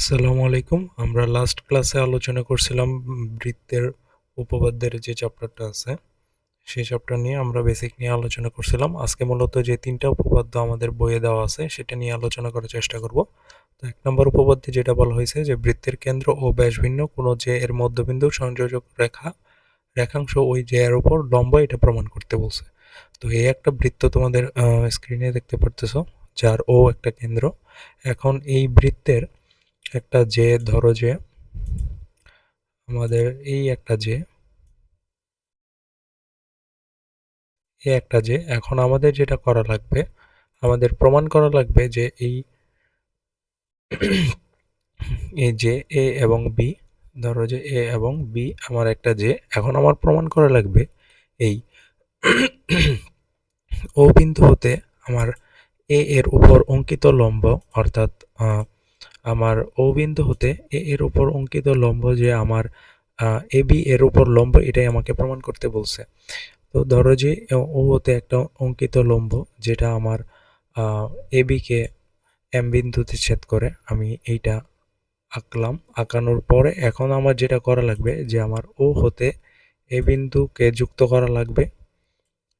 আসসালামু আলাইকুম। আমরা লাস্ট ক্লাসে আলোচনা করছিলাম বৃত্তের উপপাদ্যের যে চ্যাপ্টারটা আছে, সেই চ্যাপ্টার নিয়ে আমরা বেসিক নিয়ে আলোচনা করছিলাম। আজকে মূলত যে তিনটা উপপাদ্য আমাদের বইয়ে দেওয়া আছে, সেটা নিয়ে আলোচনা করার চেষ্টা করব। তো এক নম্বর উপপাদ্যে যেটা বলা হয়েছে যে বৃত্তের কেন্দ্র ও ব্যাস ভিন্ন কোনো যে এর মধ্যবিন্দু সংযোজক রেখা, রেখাংশ ওই যে এর উপর লম্ব, এটা প্রমাণ করতে বলছে। তো এই একটা বৃত্ত তোমাদের স্ক্রিনে দেখতে পারতেছো, যার ও একটা কেন্দ্র। এখন এই বৃত্তের একটা যে ধরো যে আমাদের এই একটা যে এই একটা যে এখন আমাদের যেটা করা লাগবে, আমাদের প্রমাণ করা লাগবে যে এই এই যে এ এবং বি, ধরো যে এ এবং বি আমার একটা যে এখন আমার প্রমাণ করা লাগবে এই ও বিন্দু হতে আমার এ এর উপর অঙ্কিত লম্ব, অর্থাৎ আমার ও বিন্দু হতে এ এর উপর অঙ্কিত লম্ব যে আমার এ বি এর উপর লম্ব এটাই আমাকে প্রমাণ করতে বলছে। তো ধরো যে ও হতে একটা অঙ্কিত লম্ব যেটা আমার এ বিকে এম বিন্দুতে ছেদ করে, আমি এইটা আঁকলাম। আঁকানোর পরে এখন আমার যেটা করা লাগবে যে আমার ও হতে এ বিন্দুকে যুক্ত করা লাগবে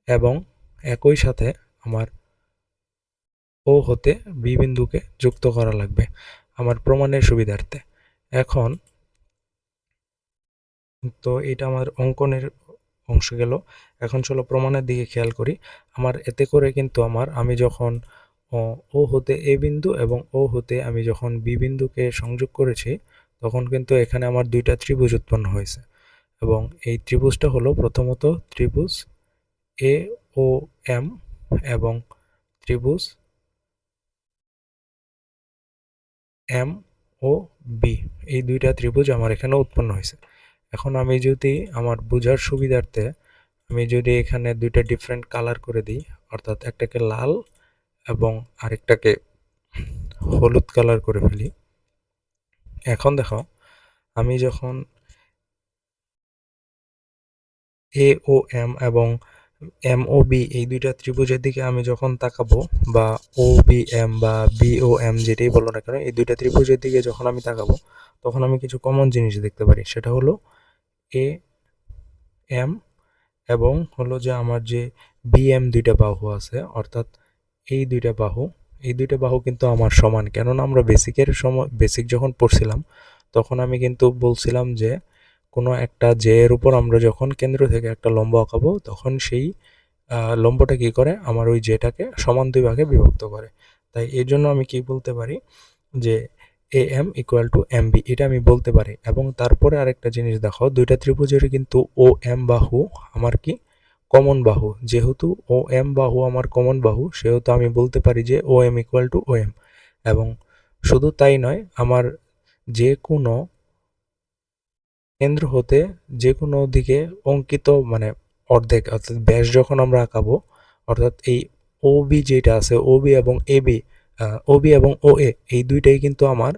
এবং একই সাথে আমার ও হতে বি বিন্দুকে যুক্ত করা লাগবে। আমার প্রমাণের সুবিধার্থে। এখন তো এটা আমার অঙ্কনের অংশ গেল। এখন চলো প্রমাণের দিকে খেয়াল করি। আমার এতে করে কিন্তু আমার, আমি যখন, ও- হতে এ বিন্দু এবং ও হতে আমি যখন বি বিন্দুকে সংযোগ করেছি, তখন কিন্তু এখানে আমার দুইটা ত্রিভুজ উৎপন্ন হয়েছে। এবং এই ত্রিভুজটা হলো প্রথমত ত্রিভুজ এ, ও, এম এবং ত্রিভুজ এম ও বি। এই দুইটা ত্রিভুজ আমার এখানে উৎপন্ন হয়েছে। এখন আমি যদি আমার বোঝার সুবিধার্থে আমি যদি এখানে দুইটা ডিফারেন্ট কালার করে দিই, অর্থাৎ একটাকে লাল এবং আরেকটাকে হলুদ কালার করে ফেলি। এখন দেখো, আমি যখন এ ও এম এবং এম ও বি এই দুইটা ত্রিভুজের দিকে আমি যখন তাকাবো, বা ও বি এম বা বি ও এম যেটাই বলো না কেন, এই দুইটা ত্রিভুজের দিকে যখন আমি তাকাবো, তখন আমি কিছু কমন জিনিস দেখতে পারি। সেটা হলো এ এম এবং হলো যে আমার যে বি এম দুইটা বাহু আছে, অর্থাৎ এই দুইটা বাহু, এই দুইটা বাহু কিন্তু আমার সমান। কেননা আমরা বেসিকের সময় বেসিক যখন পড়ছিলাম, তখন আমি কিন্তু বলছিলাম যে কোনো একটা জে এর উপর আমরা যখন কেন্দ্র থেকে একটা লম্ব আঁকাবো, তখন সেই লম্বটা কি করে? আমার ওই জেটাকে সমান দুই ভাগে বিভক্ত করে। তাই এর জন্য আমি কি বলতে পারি? যে A M equal to M B এটা আমি বলতে পারি। এবং তারপরে আরেকটা জিনিস দেখো দুইটা ত্রিভুজের কিন্তু ও এম বাহু আমার কি? কমন বাহু। যেহেতু ও এম বাহু আমার কমন বাহু, সেহেতু আমি বলতে পারি যে O M equal to O M এবং শুধু তাই নয়, আমার যে কোনো কেন্দ্র হতে যে কোনো দিকে অঙ্কিত মানে অর্ধেক, অর্থাৎ ব্যাস যখন আমরা আঁকাবো, অর্থাৎ এই ও বি যেটা আছে ও বি এবং এ বি ও বি এবং ও এ এই দুইটাই কিন্তু আমার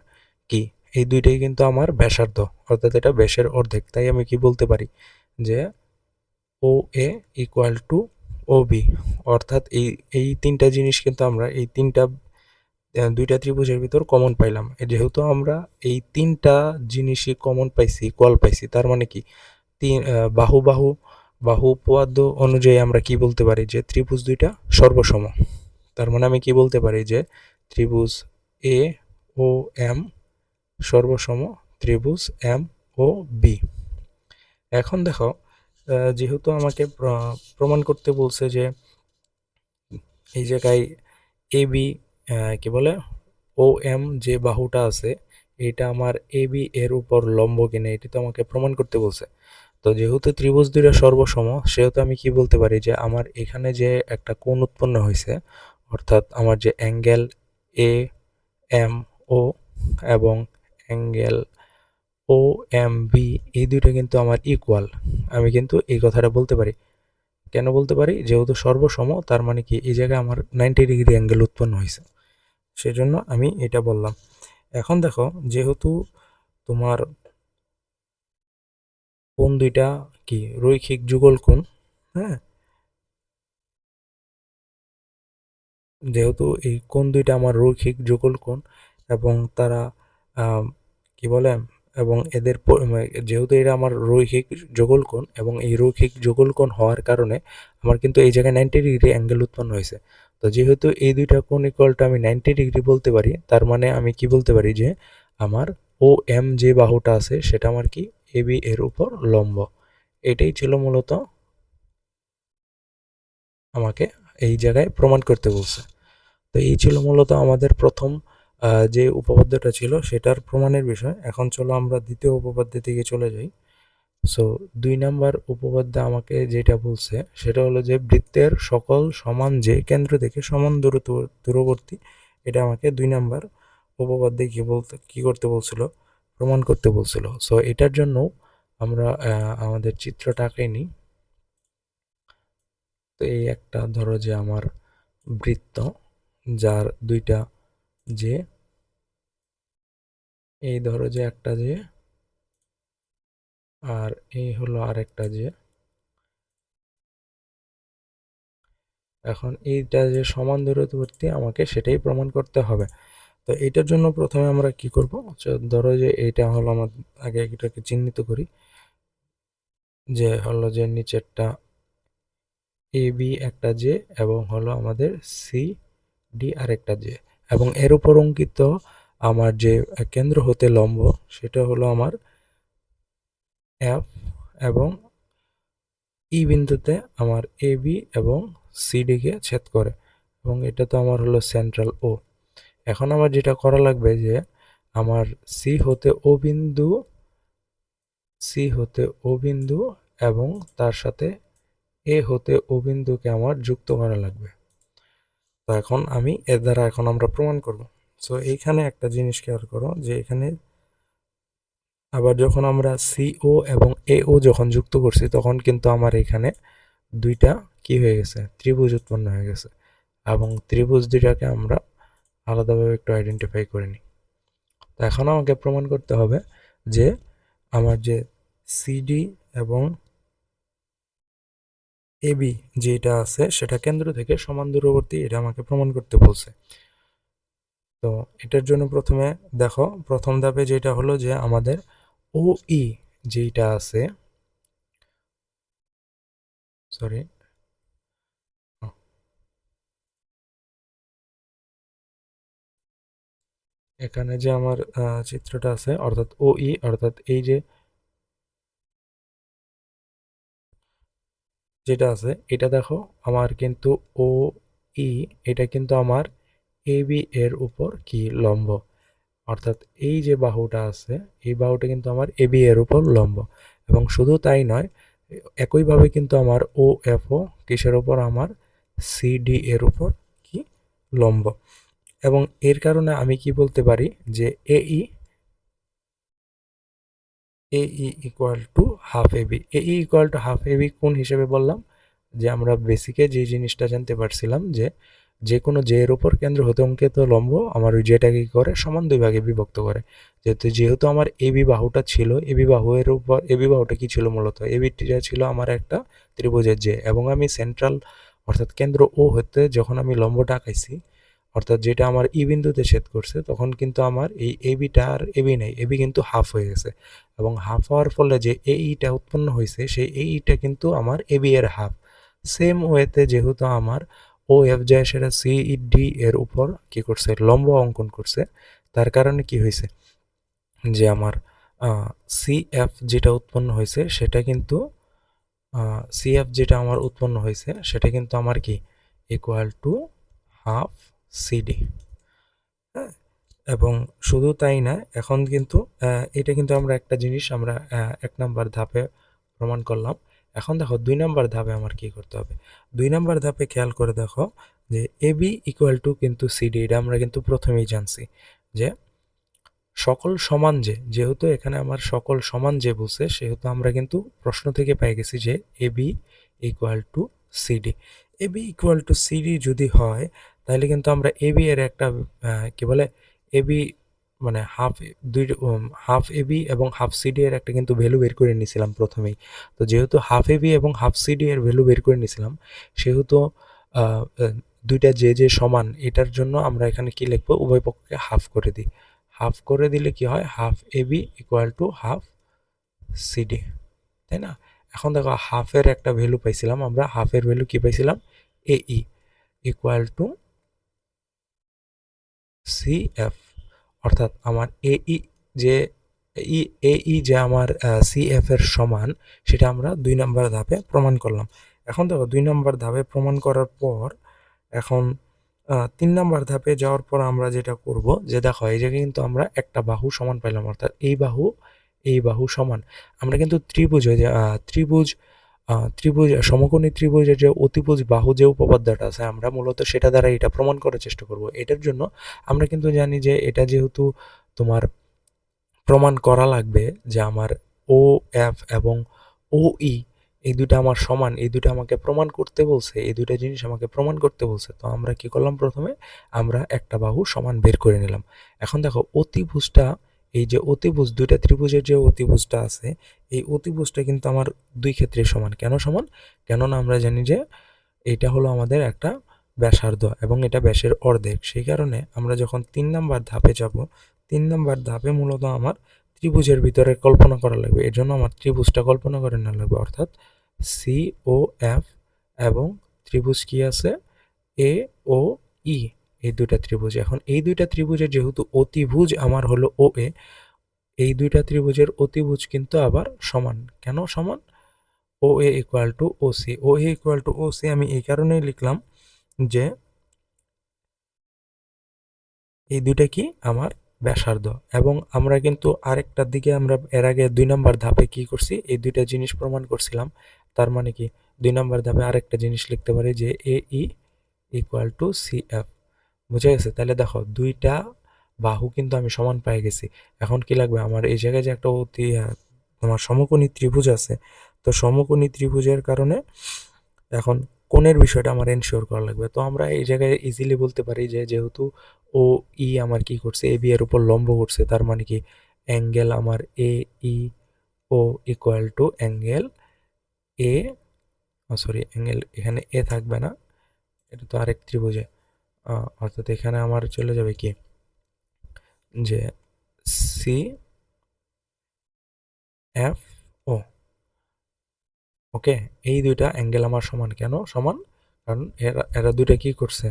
কি? এই দুইটাই কিন্তু আমার ব্যাসার্ধ, অর্থাৎ এটা ব্যাসের অর্ধেক। তাই আমি কি বলতে পারি? যে O A equal to O B অর্থাৎ এই এই তিনটা জিনিস কিন্তু আমরা, এই তিনটা দুইটা ত্রিভুজের ভিতর কমন পাইলাম। যেহেতু আমরা এই তিনটা জিনিসই কমন পাইছি ইকুয়াল পাইছি, তার মানে কি? তিন বাহু বাহু বাহু উপপাদ্য অনুযায়ী আমরা কি বলতে পারি যে ত্রিভুজ দুইটা সর্বসম? তার মানে আমি কি বলতে পারি যে ত্রিভুজ এ ও এম সর্বসম, ত্রিভুজ এম ও বি এখন দেখো যেহেতু আমাকে প্রমাণ করতে বলছে যে এই জায়গায় এ বি কি বলে ও এম যে বাহুটা আছে, এটা আমার এ বি এর উপর লম্ব কিনা, এটি তো আমাকে প্রমাণ করতে বলছে। তো যেহেতু ত্রিভুজ দুইটা সর্বসম, সেহেতু আমি কি বলতে পারি যে আমার এখানে যে একটা কোণ উৎপন্ন হয়েছে, অর্থাৎ আমার যে অ্যাঙ্গেল এ এম ও এবং অ্যাঙ্গেল ও এম বি এই দুইটা কিন্তু আমার ইকুয়াল আমি কিন্তু এই কথাটা বলতে পারি। কেন বলতে পারি? যেহেতু সর্বসম, তার মানে কি, এই জায়গায় আমার নাইনটি ডিগ্রি অ্যাঙ্গেল উৎপন্ন হয়েছে। সেজন্য আমি এটা বললাম। এখন দেখো, যেহেতু তোমার কোন দুইটা কি, রৈখিক যুগল কোণ হ্যাঁ? যেহেতু এই কোন দুইটা আমার রৈখিক যুগল কোণ এবং তারা কি বলে, এবং এদের যেহেতু এরা আমার রৈখিক যোগলকোণ এবং এই রৈখিক যোগলকোণ হওয়ার কারণে আমার কিন্তু এই জায়গায় নাইনটি ডিগ্রি অ্যাঙ্গেল উৎপন্ন হয়েছে। তো যেহেতু এই দুইটা কোণ ইকুয়ালটা আমি নাইনটি ডিগ্রি বলতে পারি, তার মানে আমি কি বলতে পারি যে আমার ও এম যে বাহুটা আছে, সেটা আমার কি? এবি এর উপর লম্ব। এটাই ছিল মূলত আমাকে এই জায়গায় প্রমাণ করতে বলছে। তো এই ছিল মূলত আমাদের প্রথম যে উপপাদ্যটা ছিল, সেটার প্রমাণের বিষয়। এখন চলো আমরা দ্বিতীয় উপপাদ্য থেকে চলে যাই। সো দুই নাম্বার উপপাদ্য আমাকে যেটা বলছে, সেটা হলো যে বৃত্তের সকল সমান যে কেন্দ্র থেকে সমান দূরত্ব, দূরবর্তী, এটা আমাকে দুই নাম্বার উপপাদ্যে কি বলতে, কি করতে বলছিল, প্রমাণ করতে বলছিল। সো এটার জন্য আমরা আমাদের চিত্রটা আঁকে নিই তো এই একটা ধরো যে আমার বৃত্ত, যার দুইটা যে, এই ধরো যে একটা যে আর এই হলো আরেকটা যে, এখন এইটা যে সমান দূরত্ববর্তী, আমাকে সেটাই প্রমাণ করতে হবে। তো এইটার জন্য প্রথমে আমরা কি করব? ধরো যে এইটা হলো আমার, আগে এটাকে চিহ্নিত করি। যে হলো যে নিচেরটা এ বি একটা জে এবং হলো আমাদের সি ডি আরেকটা জে এবং এর উপর অঙ্কিত আমার যে কেন্দ্র হতে লম্ব, সেটা হলো আমার এফ এবং ই বিন্দুতে আমার এ বি এবং সিডিকে ছেদ করে। এবং এটা তো আমার হলো সেন্ট্রাল ও এখন আমার যেটা করা লাগবে যে, আমার সি হতে ও বিন্দু সি হতে ও বিন্দু এবং তার সাথে এ হতে ও বিন্দুকে আমার যুক্ত করা লাগবে। তো এখন আমি এর দ্বারা এখন আমরা প্রমাণ করব। সো এইখানে একটা জিনিস খেয়াল করো যে এখানে আবার যখন আমরা সিও এবং এও যখন যুক্ত করছি, তখন কিন্তু আমার এখানে দুইটা কি হয়ে গেছে? ত্রিভুজ উৎপন্ন হয়ে গেছে। এবং ত্রিভুজ দুইটাকে আমরা আলাদাভাবে একটু আইডেন্টিফাই করে নিই। তো এখন আমাকে প্রমাণ করতে হবে যে আমার যে সিডি এবং এবি যেটা আছে, সেটা কেন্দ্র থেকে সমান দূরবর্তী, এটা আমাকে প্রমাণ করতে বলছে। তো এটার জন্য প্রথমে দেখো, প্রথম ধাপে যেটা হলো যে আমাদের ও ই যেটা আছে সরি এখানে যে আমার চিত্রটা আছে, অর্থাৎ ও ই অর্থাৎ এই যে যেটা আছে, এটা দেখো, আমার কিন্তু ও ই এটা কিন্তু আমার এ বি এর উপর কি লম্ব? অর্থাৎ এই যে বাহুটা আছে, এই বাহুটা কিন্তু আমার এ বি এর উপর লম্ব। এবং শুধু তাই নয়, একইভাবে কিন্তু আমার ও এফ ও কিসের উপর? আমার সি ডি এর উপর কি? লম্ব। এবং এর কারণে আমি কি বলতে পারি যে A E A E equal to half A B A E equal to half A B কোন হিসেবে বললাম? যে আমরা বেসিকে যে জিনিসটা জানতে পারছিলাম যে যে কোনো জে এর উপর কেন্দ্র হতে অঙ্কিত লম্ব আমার ওই জেটাকে কি করে? সমান দুই ভাগে বিভক্ত করে। যেহেতু যেহেতু আমার এবি বাহুটা ছিল এবি এর উপর এবি বাহুটা কি ছিল মূলত? এবিটা ছিল আমার একটা ত্রিভুজের জে এবং আমি সেন্ট্রাল অর্থাৎ কেন্দ্র ও হতে যখন আমি লম্বটা আঁকাইছি, অর্থাৎ যেটা আমার ই বিন্দুতে ছেদ করছে, তখন কিন্তু আমার এই এবিটা আর এবি নেই। এবি কিন্তু হাফ হয়ে গেছে এবং হাফ হওয়ার ফলে যে এইটা উৎপন্ন হয়েছে, সেই এইটা কিন্তু আমার এবি এর হাফ সেম ওয়েতে যেহেতু আমার ও এফ যায় সেটা সি ই ডি এর উপর কি করছে? লম্ব অঙ্কন করছে। তার কারণে কি হয়েছে? যে আমার সি এফ যেটা উৎপন্ন হয়েছে, সেটা কিন্তু সি এফ যেটা আমার উৎপন্ন হয়েছে, সেটা কিন্তু আমার কি? ইকুয়াল টু হাফ সিডি হ্যাঁ? এবং শুধু তাই না, এখন কিন্তু এটা কিন্তু আমরা একটা জিনিস, আমরা এক নাম্বার ধাপে প্রমাণ করলাম। এখন দেখো দুই নাম্বার ধাপে আমার কি করতে হবে? দুই নাম্বার ধাপে খেয়াল করে দেখো যে এ বি ইকুয়াল টু কিন্তু সিডি এটা আমরা কিন্তু প্রথমেই জানছি যে সকল সমান যে, যেহেতু এখানে আমার সকল সমান যে বলছে, সেহেতু আমরা কিন্তু প্রশ্ন থেকে পেয়ে গেছি যে A B equal to CD A B equal to CD যদি হয়, তাহলে কিন্তু আমরা এ বি এর একটা কি বলে এ বি মানে হাফ দুই হাফ এ বি এবং হাফ সিডি এর একটা কিন্তু ভ্যালু বের করে নিয়েছিলাম প্রথমেই। তো যেহেতু হাফ এ বি এবং হাফ সিডি এর ভ্যালু বের করে নিয়েছিলাম, সেহেতু দুইটা যে যে সমান, এটার জন্য আমরা এখানে কি লিখব? উভয় পক্ষকে হাফ করে দিই। হাফ করে দিলে কি হয়? Half A B equal to half CD তাই না? এখন দেখো হাফের একটা ভ্যালু পাইছিলাম আমরা। হাফের ভ্যালু কি পাইছিলাম? A E equal to C F অর্থাৎ আমার এ ই যে ই, এ ই যে আমার সি এফ এর সমান, সেটা আমরা দুই নম্বর ধাপে প্রমাণ করলাম। এখন দেখো, দুই নম্বর ধাপে প্রমাণ করার পর, এখন তিন নম্বর ধাপে যাওয়ার পর আমরা যেটা করব, যে দেখো, এই জায়গায় কিন্তু আমরা একটা বাহু সমান পাইলাম, অর্থাৎ এই বাহু এই বাহু সমান। আমরা কিন্তু ত্রিভুজ ত্রিভুজ ত্রিভুজ, সমকোণী ত্রিভুজের যে অতিভুজ বাহু যে উপপাদ্যটা আছে, আমরা মূলত সেটা দ্বারা এটা প্রমাণ করার চেষ্টা করব। এটার জন্য আমরা কিন্তু জানি যে এটা যেহেতু তোমার প্রমাণ করা লাগবে যে আমার ও এফ এবং ও ই এই দুটো আমার সমান, এই দুটো আমাকে প্রমাণ করতে বলছে, এই দুটো জিনিস আমাকে প্রমাণ করতে বলছে, তো আমরা কি করলাম প্রথমে? আমরা একটা বাহু সমান বের করে নিলাম। এখন দেখো, অতিভুজটা এই যে অতিভুজ, দুইটা ত্রিভুজের যে অতিভুজটা আছে, এই অতিভুজটা কিন্তু আমার দুই ক্ষেত্রে সমান। কেন সমান? কেননা আমরা জানি যে এটা হলো আমাদের একটা ব্যাসার্ধ এবং এটা ব্যাসের অর্ধেক। সেই কারণে আমরা যখন তিন নাম্বার ধাপে যাব, তিন নাম্বার ধাপে মূলত আমার ত্রিভুজের ভিতরে কল্পনা করা লাগবে। এর জন্য আমার ত্রিভুজটা কল্পনা করে নেওয়া লাগবে। অর্থাৎ সি ও এফ এবং ত্রিভুজ কি আছে? এ ও ই এই দুইটা ত্রিভুজ। এখন এই দুইটা ত্রিভুজের যেহেতু অতিভুজ, আমার হলো ও এ এই দুইটা ত্রিভুজের অতিভুজ কিন্তু আবার সমান। কেন সমান? O A equal to O C O A equal to O C আমি এই কারণেই লিখলাম যে এই দুইটা কি? আমার ব্যাসার্ধ। এবং আমরা কিন্তু আরেকটার দিকে আমরা এর আগে দুই নম্বর ধাপে কি করছি? এই দুইটা জিনিস প্রমাণ করছিলাম। তার মানে কি? দুই নম্বর ধাপে আরেকটা জিনিস লিখতে পারি যে A E equal to C F বুঝে গেছে? তাহলে দেখো, দুইটা বাহু কিন্তু আমি সমান পেয়ে গেছি। এখন কি লাগবে? আমার এই জায়গায় যে একটা অতি তোমার সমকোণী ত্রিভুজ আছে, তো সমকোণী ত্রিভুজের কারণে এখন কোণের বিষয়টা আমার এনশিওর করা লাগবে। তো আমরা এই জায়গায় ইজিলি বলতে পারি যে, যেহেতু ও ই আমার কি করছে? এ বি এর উপর লম্ব করছে, তার মানে কি? অ্যাঙ্গেল আমার A E O equal to angle A sorry, angle এখানে এ থাকবে না, এটা তো আরেক ত্রিভুজে। অর্থাৎ এখানে আমার চলে যাবে কি? যে সি এফ ও ওকে, এই দুইটা অ্যাঙ্গেল আমার সমান কেন? সমান কারণ এরা এরা দুইটা কি করছে?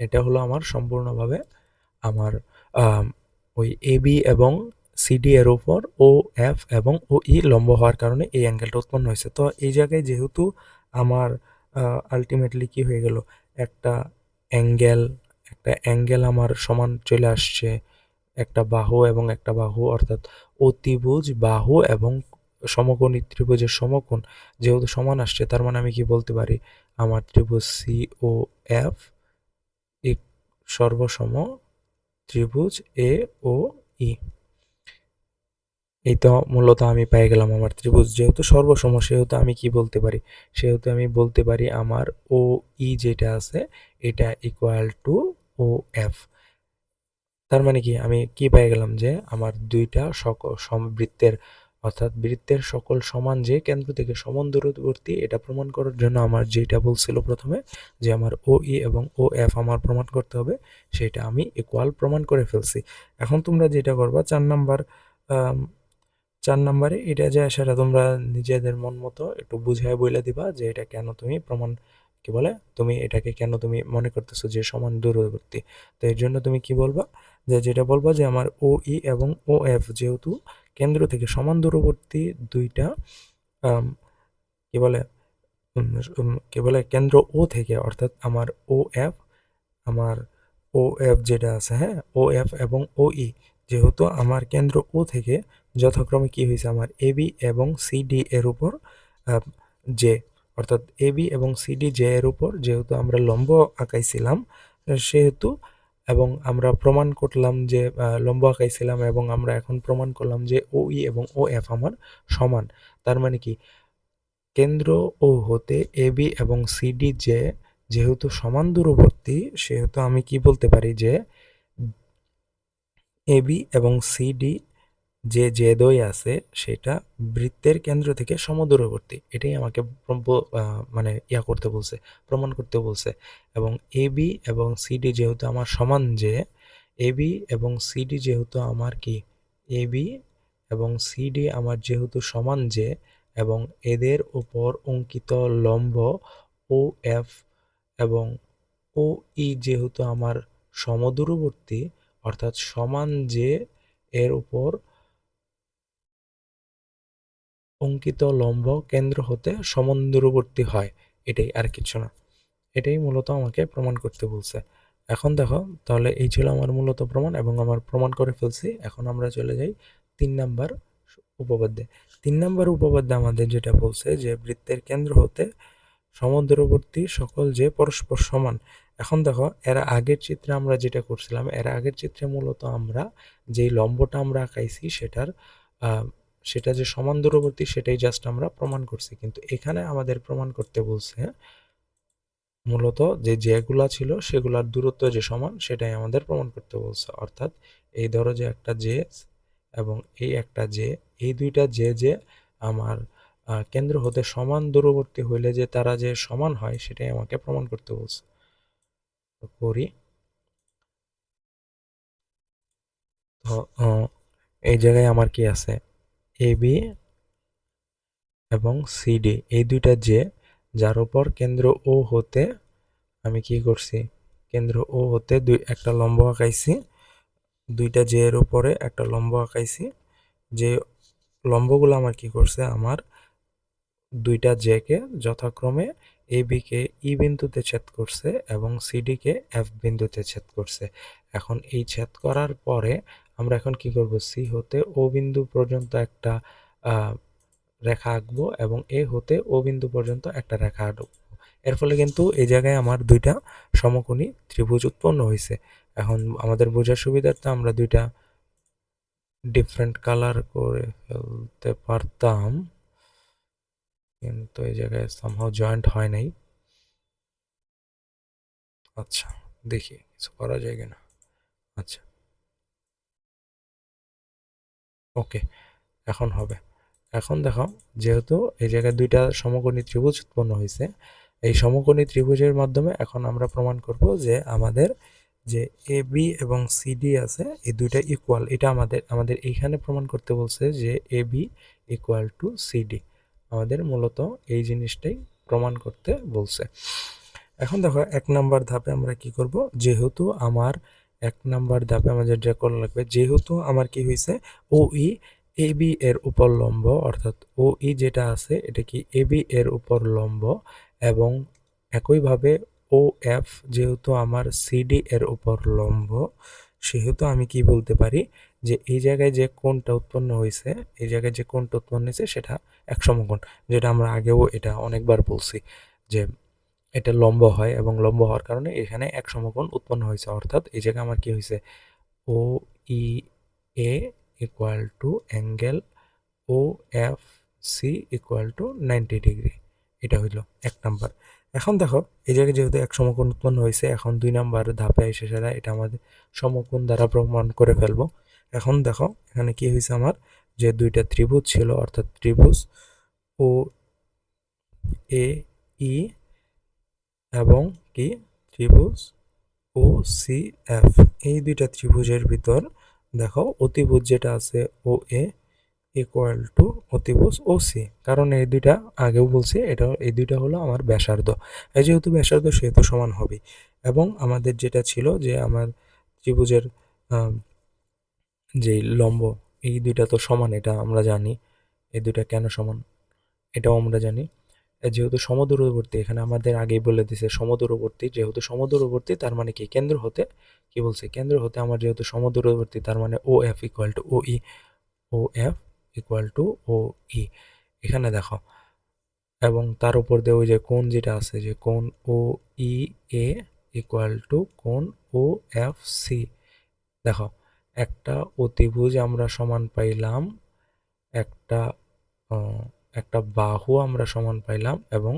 এটা হলো আমার সম্পূর্ণভাবে আমার ওই এ বি এবং সিডি এর উপর ও এফ এবং ও ই লম্ব হওয়ার কারণে এই অ্যাঙ্গেলটা উৎপন্ন হয়েছে। তো এই জায়গায় যেহেতু আমার আলটিমেটলি কি হয়ে গেল? একটা অ্যাঙ্গেল, একটা অ্যাঙ্গেল আমার সমান চলে আসছে, একটা বাহু এবং একটা বাহু, অর্থাৎ অতিভুজ, বাহু এবং সমকোণী ত্রিভুজের সমকোণ যেহেতু সমান আসছে, তার মানে আমি কি বলতে পারি? আমার ত্রিভুজ সি ও এফ সর্বসম ত্রিভুজ এ ও ই এই তো মূলত আমি পেয়ে গেলাম আমার ত্রিভুজ। যেহেতু সর্বসম, সেহেতু আমি কি বলতে পারি? সেহেতু আমি বলতে পারি আমার ও ই যেটা আছে, এটা ইকুয়াল টু ও এফ তার মানে কি? আমি কি পেয়ে গেলাম যে আমার দুইটা সকল বৃত্তের, অর্থাৎ বৃত্তের সকল সমান যে কেন্দ্র থেকে সমান দূরবর্তী, এটা প্রমাণ করার জন্য আমার যেটা বলছিল প্রথমে, যে আমার ও ই এবং ও এফ আমার প্রমাণ করতে হবে, সেটা আমি ইকুয়াল প্রমাণ করে ফেলছি। এখন তোমরা যেটা করবা, চার নাম্বার চার নাম্বারে, এটা যে সেটা তোমরা নিজেদের মন মতো একটু বুঝায় বলে দিবা যে এটা কেন তুমি প্রমাণ, কি বলে? তুমি এটাকে কেন তুমি মনে করতেছো যে সমান দূরবর্তী? তো এর জন্য তুমি কি বলবা? যে যেটা বলবা যে আমার ও ই এবং ও এফ যেহেতু কেন্দ্র থেকে সমান দূরবর্তী দুইটা কি বলে? কি বলে? কেন্দ্র ও থেকে, অর্থাৎ আমার ও এফ আমার ও এফ যেটা আছে হ্যাঁ? ও এফ এবং ও ই যেহেতু আমার কেন্দ্র ও থেকে যথাক্রমে কি হয়েছে আমার এ বি এবং সিডি এর উপর যে অর্থাৎ এ বি এবং সিডি জে এর উপর যেহেতু আমরা লম্ব আঁকাইছিলাম, সেহেতু এবং আমরা প্রমাণ করলাম যে লম্ব আঁকাইছিলাম এবং আমরা এখন প্রমাণ করলাম যে ও ই এবং ও এফ আমার সমান। তার মানে কি? কেন্দ্র ও হতে এ বি এবং সিডি জে যেহেতু সমান দূরবর্তী, সেহেতু আমি কি বলতে পারি যে এ বি এবং সিডি যে যে দই আছে, সেটা বৃত্তের কেন্দ্র থেকে সমদূরবর্তী। এটাই আমাকে মানে ইয়া করতে বলছে, প্রমাণ করতে বলছে। এবং এ, বি এবং সিডি যেহেতু আমার সমান যে, এ, বি এবং সিডি যেহেতু আমার কি? এ, বি এবং সিডি আমার যেহেতু সমান যে, এবং এদের উপর অঙ্কিত লম্ব ও, এফ এবং ও, ই যেহেতু আমার সমদূরবর্তী, অর্থাৎ সমান যে, এর উপর অঙ্কিত লম্ব কেন্দ্র হতে সমান্তরবর্তী হয়। এটাই আর কিছু না। এটাই মূলত আমাকে প্রমাণ করতে বলছে। এখন দেখো, তাহলে এই ছিল আমার মূলত প্রমাণ এবং আমার প্রমাণ করে ফেলছি। এখন আমরা চলে যাই তিন নাম্বার উপপাদ্যে। তিন নাম্বার উপপাদ্যে আমাদের যেটা বলছে যে বৃত্তের কেন্দ্র হতে সমুদ্রবর্তী সকল যে পরস্পর সমান। এখন দেখো, এরা আগের চিত্রে আমরা যেটা করছিলাম, এরা আগের চিত্রে মূলত আমরা যেই লম্বটা আমরা আঁকাইছি সেটার সেটা যে সমান দূরবর্তী সেটাই জাস্ট আমরা প্রমাণ করছি। কিন্তু এখানে আমাদের প্রমাণ করতে বলছে মূলত যে যেগুলা ছিল সেগুলার দূরত্ব যে সমান সেটাই আমাদের প্রমাণ করতে বলছে। অর্থাৎ এই ধরো যে একটা জে এবং এই একটা জে এই দুইটা যে যে আমার কেন্দ্র হতে সমান দূরবর্তী হইলে যে তারা যে সমান হয় সেটাই আমাকে প্রমাণ করতে বলছে। করি। তো এই জায়গায় আমার কি আছে? এ বি এবং সিডি এই দুইটা যে, যার উপর কেন্দ্র ও হতে আমি কি করছি? কেন্দ্র ও হতে দুই, একটা লম্ব আঁকাইছি। দুইটা জে এর উপরে একটা লম্ব আঁকাইছি। যে লম্বগুলো আমার কি করছে? আমার দুইটা জেকে যথাক্রমে এ বিকে ই বিন্দুতে ছেদ করছে এবং সিডিকে এফ বিন্দুতে ছেদ করছে। এখন এই ছেদ করার পরে আমরা এখন কি করব? সি হতে ও বিন্দু পর্যন্ত একটা রেখা আঁকবো এবং এ হতে ও বিন্দু পর্যন্ত একটা রেখা আঁকবো। এর ফলে কিন্তু এই জায়গায় আমার দুইটা সমকোণী ত্রিভুজ উৎপন্ন হয়েছে এখন আমাদের বোঝার সুবিধার্থে আমরা দুইটা ডিফারেন্ট কালার করে ফেলতে পারতাম। কিন্তু এই জায়গায় সামহাও জয়েন্ট হয় নাই। আচ্ছা দেখি, কিছু করা যায় কিনা। আচ্ছা। ওকে, এখন হবে। এখন দেখো, যেহেতু এই জায়গায় দুইটা সমকোণী ত্রিভুজ উৎপন্ন হয়েছে, এই সমকোণী ত্রিভুজের মাধ্যমে এখন আমরা প্রমাণ করব যে আমাদের যে এ বি এবং সিডি আছে, এই দুইটা ইকুয়াল এটা আমাদের আমাদের এইখানে প্রমাণ করতে বলছে যে A B equal to CD আমাদের মূলত এই জিনিসটাই প্রমাণ করতে বলছে। এখন দেখো, এক নাম্বার ধাপে আমরা কি করব? যেহেতু আমার এক নাম্বার ধাপে আমাদের যা করা লাগবে। যেহেতু আমার কি হয়েছে? ও ই এ বি এর উপর লম্ব, অর্থাৎ ও ই যেটা আছে, এটা কি এ বি এর উপর লম্ব এবং একইভাবে ও এফ যেহেতু আমার সিডি এর উপর লম্ব, সেহেতু আমি কি বলতে পারি যে এই জায়গায় যে কোণটা উৎপন্ন হয়েছে, এই জায়গায় যে কোণটা উৎপন্ন হয়েছে সেটা এক সমকোণ, যেটা আমরা আগেও এটা অনেকবার বলছি যে এটা লম্ব হয় এবং লম্ব হওয়ার কারণে এখানে এক সমকোণ উৎপন্ন হয়েছে। অর্থাৎ এই জায়গায় আমার কি হয়েছে? O E A equal to angle O F C equal to ninety degree এটা হইল এক নাম্বার। এখন দেখো, এই জায়গায় যেহেতু এক সমকোণ উৎপন্ন হয়েছে, এখন দুই নাম্বার ধাপে এসে সেটা এটা আমাদের সমকোণ দ্বারা প্রমাণ করে ফেলব। এখন দেখো, এখানে কি হয়েছে আমার? যে দুইটা ত্রিভুজ ছিল, অর্থাৎ ত্রিভুজ ও এ ই এবং কি? ত্রিভুজ ও সি এফ এই দুইটা ত্রিভুজের ভিতর দেখো, অতিভুজ যেটা আছে ও এ ইকুয়াল টু অতিভুজ ও সি কারণ এই দুইটা আগেও বলছি এটা এই দুইটা হলো আমার ব্যাসার্ধ। এই যেহেতু ব্যাসার্ধ, সেহেতু সমান হবে। এবং আমাদের যেটা ছিল যে আমার ত্রিভুজের যে লম্ব, এই দুইটা তো সমান, এটা আমরা জানি। এই দুইটা কেন সমান? এটাও আমরা জানি। যেহেতু সমদূরবর্তী, এখানে আমাদের আগেই বলে দিছে সমদূরবর্তী, যেহেতু সমদূরবর্তী, তার মানে কি? কেন্দ্র হতে, কি বলছে? কেন্দ্র হতে আমার যেহেতু সমদূরবর্তী, তার মানে O F equal to O E O F equal to O E এখানে দেখো, এবং তার উপর দিয়ে ওই যে কোন যেটা আছে, যে কোন ও ই এ ইকুয়াল টু কোন ও এফ সি দেখো, একটা অতিভুজ আমরা সমান পাইলাম, একটা একটা বাহু আমরা সমান পাইলাম এবং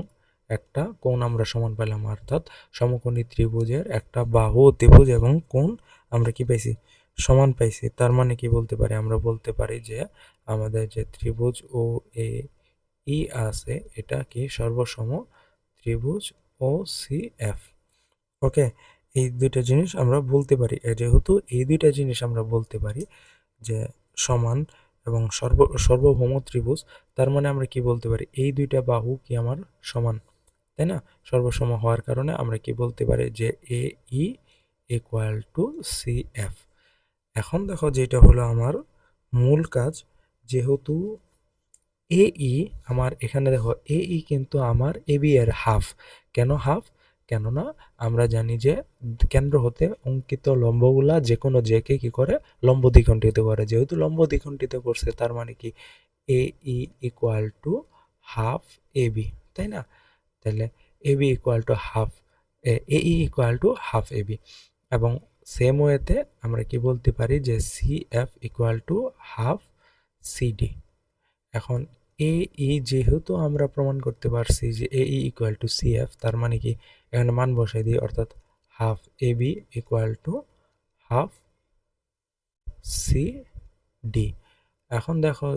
একটা কোণ আমরা সমান পাইলাম, অর্থাৎ সমকোণী ত্রিভুজের একটা বাহু ত্রিভুজ এবং কোণ আমরা কি পাইছি? সমান পাইছি। তার মানে কি বলতে পারি? আমরা বলতে পারি যে আমাদের যে ত্রিভুজ ও এ, ই আছে, এটা কি সর্বসম ত্রিভুজ ও সি, এফ। ওকে এই দুইটা জিনিস আমরা বলতে পারি। যেহেতু এই দুইটা জিনিস আমরা বলতে পারি যে সমান এবং সর্ব, সর্বভৌম ত্রিভুজ, তার মানে আমরা কি বলতে পারি? এই দুইটা বাহু কি আমার সমান? তাই না? সর্বসম হওয়ার কারণে আমরা কি বলতে পারি যে A E equal to C F এখন দেখো যেটা হলো আমার মূল কাজ, যেহেতু এ ই আমার, এখানে দেখো এ ই কিন্তু আমার এ বি এর হাফ। কেন হাফ? কেননা আমরা জানি যে কেন্দ্র হতে অঙ্কিত লম্বগুলা যে কোনো জেকে কি করে লম্ব দ্বিখণ্ডিত করে। যেহেতু লম্ব দ্বিখণ্ডিত করছে, তার মানে কি? A E equal to half A B তাই না? তাহলে A B equal to half A E equal to half A B এবং সেম ওয়েতে আমরা কি বলতে পারি যে C F equal to half CD এখন এ ই যেহেতু আমরা প্রমাণ করতে পারছি যে A E equal to C F তার মানে কি? এখানে মান বসাই দিই, অর্থাৎ half A B equal to half C D এখন দেখো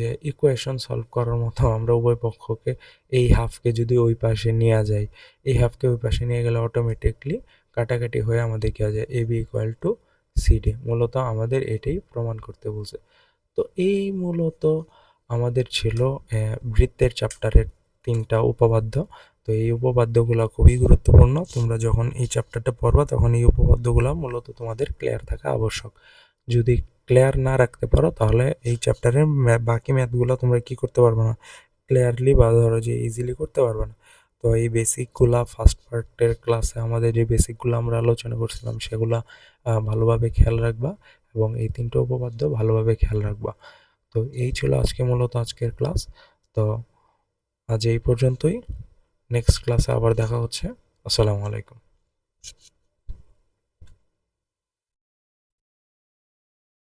যে ইকুয়েশন সলভ করার মতো আমরা উভয় পক্ষকে এই হাফকে যদি ওই পাশে নেওয়া যায় এই হাফকে ওই পাশে নিয়ে গেলে অটোমেটিকলি কাটাকাটি হয়ে আমাদের কি আছে A B equal to CD মূলত আমাদের এটাই প্রমাণ করতে বলছে। তো এই মূলত আমাদের ছিল বৃত্তের চ্যাপ্টারের তিনটা উপপাদ্য। তো এই উপপাদ্যগুলো খুবই গুরুত্বপূর্ণ। তোমরা যখন এই চ্যাপ্টারটা পড়বা, তখন এই উপপাদ্যগুলো মূলত তোমাদের ক্লিয়ার থাকা আবশ্যক। যদি ক্লিয়ার না রাখতে পারো, তাহলে এই চ্যাপ্টারের বাকি ম্যাথগুলো তোমরা কি করতে পারবে না? ক্লিয়ারলি বা ধরো যে ইজিলি করতে পারবে না। তো এই বেসিকগুলা ফার্স্ট পার্টের ক্লাসে আমাদের যে বেসিকগুলো আমরা আলোচনা করছিলাম, সেগুলা ভালোভাবে খেয়াল রাখবা এবং এই তিনটে উপপাদ্য ভালোভাবে খেয়াল রাখবা। তো এই ছিল আজকে মূলত আজকের ক্লাস। তো আজ এই পর্যন্তই। নেক্সট ক্লাসে আবার দেখা হচ্ছে। আসসালামু আলাইকুম।